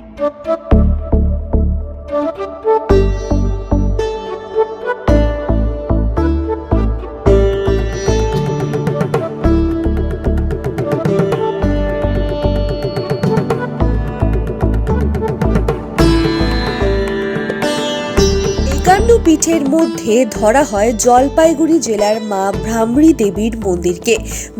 Thank you. পীঠের মধ্যে ধরা হয় জলপাইগুড়ি জেলার মা ভ্রামরী দেবীর মন্দিরকে।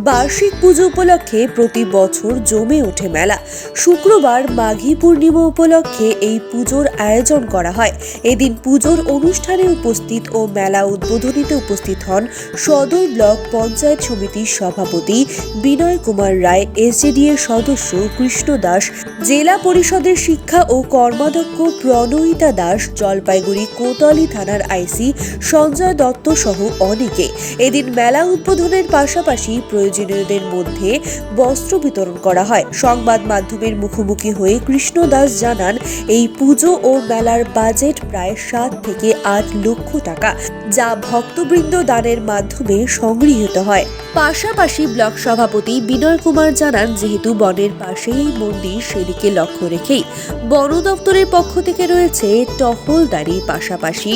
বার্ষিক পুজো উপলক্ষে প্রতি বছর জমে ওঠে মেলা। শুক্রবার মাঘী পূর্ণিমা উপলক্ষে এই পুজোর আয়োজন করা হয়। এদিন পুজোর অনুষ্ঠানে উপস্থিত ও মেলা উদ্বোধনীতে উপস্থিত হন সদর ব্লক পঞ্চায়েত সমিতির সভাপতি বিনয় কুমার রায় এসজেডি এর সদস্য কৃষ্ণ দাস, জেলা পরিষদের শিক্ষা ও কর্মাধ্যক্ষ প্রণয়িতা দাস, জলপাইগুড়ি কোতোয়ালি থানার আইসি সঞ্জয় দত্ত সহ অনেকে। এদিন মেলা উদ্বোধনের পাশাপাশি প্রয়োজনীয়দের মধ্যে বস্ত্র বিতরণ করা হয়। সংবাদ মাধ্যমের মুখোমুখি হয়ে কৃষ্ণ দাস জানান, এই পুজো ও মেলার বাজেট প্রায় সাত থেকে আট লক্ষ টাকা, যা ভক্তবৃন্দ দানের মাধ্যমে সংগৃহীত হয়। পাশাপাশি ব্লক সভাপতি বিনয় কুমার জানান, যেহেতু বনের পাশেই মন্দির, সেদিকে লক্ষ্য রেখেই বন দপ্তরের পক্ষ থেকে রয়েছে টহলদারি পাশাপাশি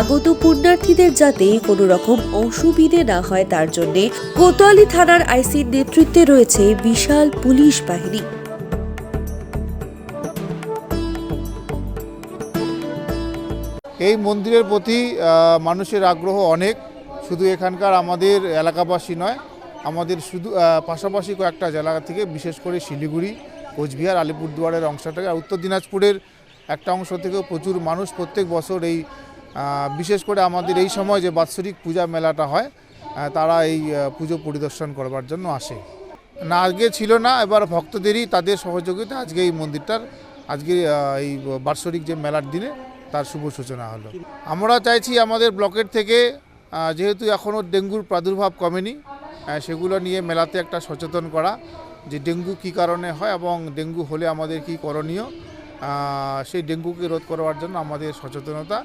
আগত পুণ্যার্থীদের যাতে কোনো রকম অসুবিধে না হয় তার জন্য কোতোয়ালি থানার আইসির নেতৃত্বে রয়েছে বিশাল পুলিশ বাহিনী। এই মন্দিরের প্রতি মানুষের আগ্রহ অনেক। শুধু এখানকার আমাদের এলাকাবাসী নয়, আমাদের শুধু পাশাপাশি কয়েকটা জেলা থেকে, বিশেষ করে শিলিগুড়ি, কোচবিহার, আলিপুরদুয়ারের অংশটাকে উত্তর দিনাজপুরের একটা অংশ থেকেও প্রচুর মানুষ প্রত্যেক বছর এই বিশেষ করে আমাদের এই সময় যে বাৎসরিক পূজা মেলাটা হয় তারা এই পুজো পরিদর্শন করবার জন্য আসে। না, আজকে ছিল না, এবার ভক্তদেরই তাদের সহযোগিতা আজকে এই মন্দিরটার, আজকে এই বাৎসরিক যে মেলার দিনে তার শুভ সূচনা হলো। আমরা চাইছি আমাদের ব্লকের থেকে যেহেতু এখনও ডেঙ্গুর প্রাদুর্ভাব কমেনি সেগুলো নিয়ে মেলাতে একটা সচেতন করা, যে ডেঙ্গু কী কারণে হয় এবং ডেঙ্গু হলে আমাদের কী করণীয় সেই ডেঙ্গুকে রোধ করবার জন্য আমাদের সচেতনতা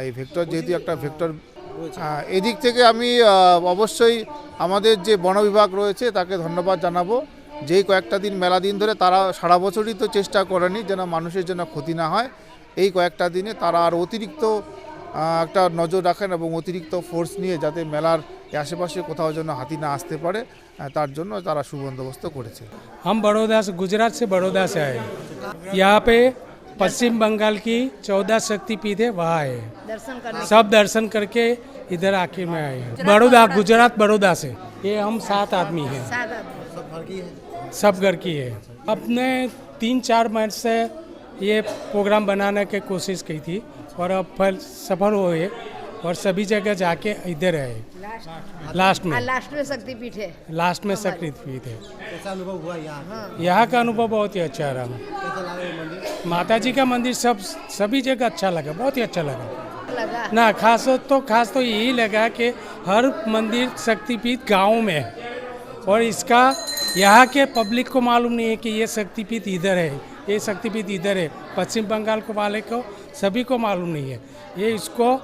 এই ভেক্টর যেহেতু একটা ভেক্টর আহ, এদিক থেকে আমি আহ, অবশ্যই আমাদের যে বন বিভাগ রয়েছে তাকে ধন্যবাদ জানাবো যেই কয়েকটা দিন মেলা দিন ধরে তারা সারা বছরই তো চেষ্টা করেনি যেন মানুষের জন্য ক্ষতি না হয় এই কয়েকটা দিনে তারা আর অতিরিক্ত আহ, একটা নজর রাখেন এবং অতিরিক্ত ফোর্স নিয়ে যাতে মেলার এই আশেপাশে কোথাও যেন হাতি না আসতে পারে আহ, তার জন্য তারা সুবন্দোবস্ত করেছে हम बड़ौदा से गुजरात से बड़ौदा से आए यहाँ पे पश्चिम बंगाल की चौदह शक्तिपीठ है वहाँ है। दर्शन करने सब दर्शन करके इधर आखिर में आए हैं। बड़ौदा गुजरात बड़ौदा से। ये हम सात आदमी हैं। सब घर की है? अपने तीन चार महीने से ये प्रोग्राम बनाने की कोशिश की थी और अब फल सफल हुए और सभी जगह जाके इधर आए। लास्ट। में। हाँ लास्ट में शक्तिपीठ है। लास्ट में शक्तिपीठ है। अनुभव हुआ यहाँ का अनुभव बहुत ही अच्छा रहा। कैसा लगा ये मंदिर? माता जी का मंदिर सब सभी जगह अच्छा लगा बहुत ही अच्छा लगा। लगा? ना खास तो खास तो यही लगा कि हर मंदिर शक्तिपीठ गाँव में है। और इसका यहाँ के पब्लिक को मालूम नहीं है कि ये शक्तिपीठ इधर है ये शक्तिपीठ इधर है। पश्चिम बंगाल को वाले को सभी को मालूम नहीं है। ये इसको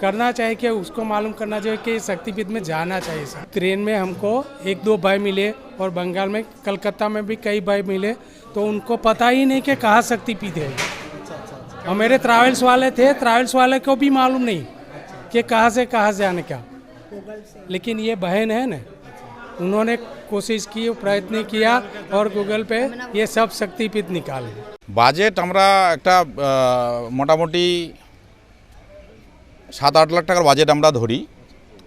करना चाहिए कि उसको मालूम करना चाहिए कि शक्तिपीठ में जाना चाहिए सर ट्रेन में हमको एक दो भाई मिले और बंगाल में कलकत्ता में भी कई भाई मिले तो उनको पता ही नहीं कि कहाँ शक्तिपीठ है और मेरे ट्रैवल्स वाले थे ट्रैवल्स वाले को भी मालूम नहीं कि कहाँ से कहाँ जाने का लेकिन ये बहन है ना उन्होंने कोशिश की प्रयत्न किया और गूगल पे ये सब शक्तिपीठ निकाले বাজেট আমরা একটা আহ, মোটামুটি সাত আট লাখ টাকার বাজেট আমরা ধরি।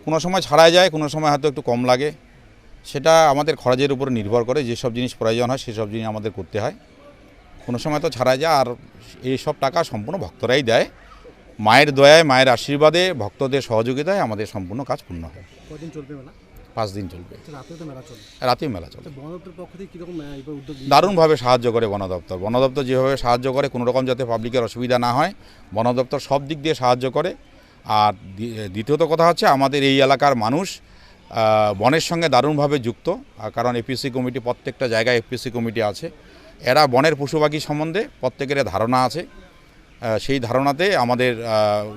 কোনো সময় ছাড়াই যায় কোনো সময় হয়তো একটু কম লাগে। সেটা আমাদের খরচের উপর নির্ভর করে যেসব জিনিস প্রয়োজন হয় সেসব জিনিস আমাদের করতে হয়। কোনো সময় তো ছাড়াই যায় আর এইসব টাকা সম্পূর্ণ ভক্তরাই দেয়। মায়ের দয়ায় মায়ের আশীর্বাদে ভক্তদের সহযোগিতায় আমাদের সম্পূর্ণ কাজ পূর্ণ হয়। পাঁচ দিন চলবে। রাতেও মেলা চলবে। রাতেও মেলা চলবে। নিয়েছে? দারুণভাবে সাহায্য করে বন দপ্তর। বন দপ্তর যেভাবে সাহায্য করে কোনো রকম যাতে পাবলিকের অসুবিধা না হয় বন দপ্তর সব দিক দিয়ে সাহায্য করে। আর দ্বিতীয়ত কথা হচ্ছে আমাদের এই এলাকার মানুষ বনের সঙ্গে দারুণভাবে যুক্ত কারণ এপিসি কমিটি প্রত্যেকটা জায়গায় এপিসি কমিটি আছে। এরা বনের পশু পাখি সম্বন্ধে প্রত্যেকের ধারণা আছে সেই ধারণাতে আমাদের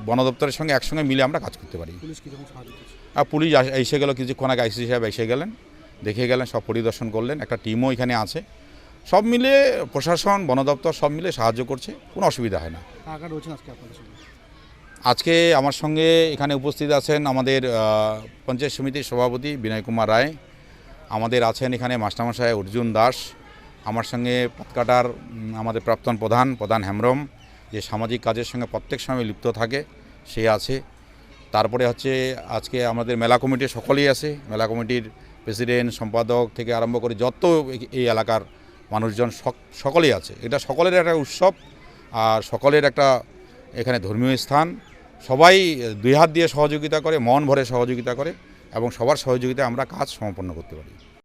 বন দপ্তরের সঙ্গে একসঙ্গে মিলে আমরা কাজ করতে পারি। আর পুলিশ এসে গেল কিছুক্ষণ আগে আইসি সাহেব এসে গেলেন দেখে গেলেন সব পরিদর্শন করলেন একটা টিমও এখানে আছে। সব মিলে প্রশাসন বন দপ্তর সব মিলে সাহায্য করছে কোনো অসুবিধা হয় না। আজকে আমার সঙ্গে এখানে উপস্থিত আছেন আমাদের পঞ্চায়েত সমিতির সভাপতি বিনয় কুমার রায়, আমাদের আছেন এখানে মাস্টারমশাই অর্জুন দাস, আমার সঙ্গে পাতকাটার আমাদের প্রাক্তন প্রধান প্রধান হেমব্রম, যে সামাজিক কাজের সঙ্গে প্রত্যেক সময় লিপ্ত থাকে, সে আছে। তারপরে হচ্ছে আজকে আমাদের মেলা কমিটির সকলেই আছে। মেলা কমিটির প্রেসিডেন্ট, সম্পাদক থেকে আরম্ভ করে যত এই- এলাকার মানুষজন সক- সকলেই আছে। এটা সকলের একটা উৎসব, আর সকলের একটা এখানে ধর্মীয় স্থান, সবাই দুই হাত দিয়ে সহযোগিতা করে, মন ভরে সহযোগিতা করে এবং সবার সহযোগিতায় আমরা কাজ সম্পন্ন করতে পারি।